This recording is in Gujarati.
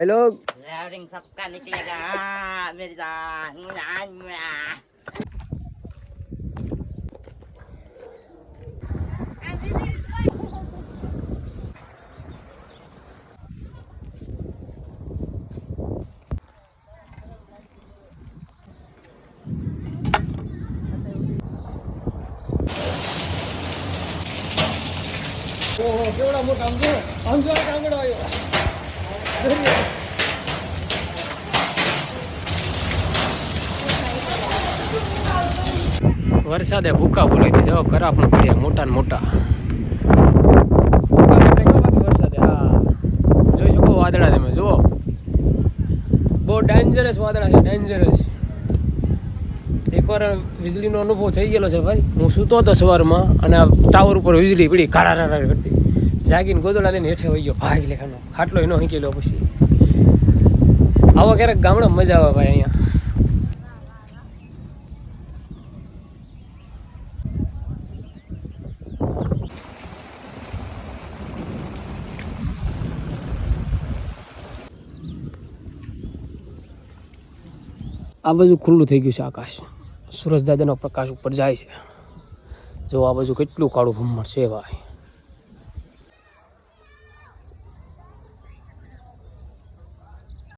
હેલો Routing सबका निकलेगा हाँ, मेरी जान मुआ, मुआ। ઓહો કેવડા મોટા આમ જો આમ જો આ કાંગડો આવ્યો વરસાદે ભૂકા બોલાવી દીધો. કરા પણ પડ્યા મોટા ને મોટા. વરસાદે? હા. જોઈ શકો વાદળા તમે. જુઓ. બહુ ડેન્જરસ વાદળા છે. ડેન્જરસ એકવાર વીજળીનો અનુભવ થઈ ગયેલો છે ભાઈ. હું સૂતો હતો સવારમાં અને ટાવર ઉપર વીજળી પડી. કાળા કરતી. જાગીને ગોદોડા લઈને હેઠે વહી ગયો. ભાઈ લેખાનો, ખાટલો એનો હંકેલો પછી. આવા ક્યારેક ગામડા મજા આવે ભાઈ અહીંયા. આ બાજુ ખુલ્લું થઈ ગયું છે આકાશ. સૂરજ દાદાનો પ્રકાશ ઉપર જાય છે. જો આ બાજુ કેટલું કાળું ભમર છે ભાઈ.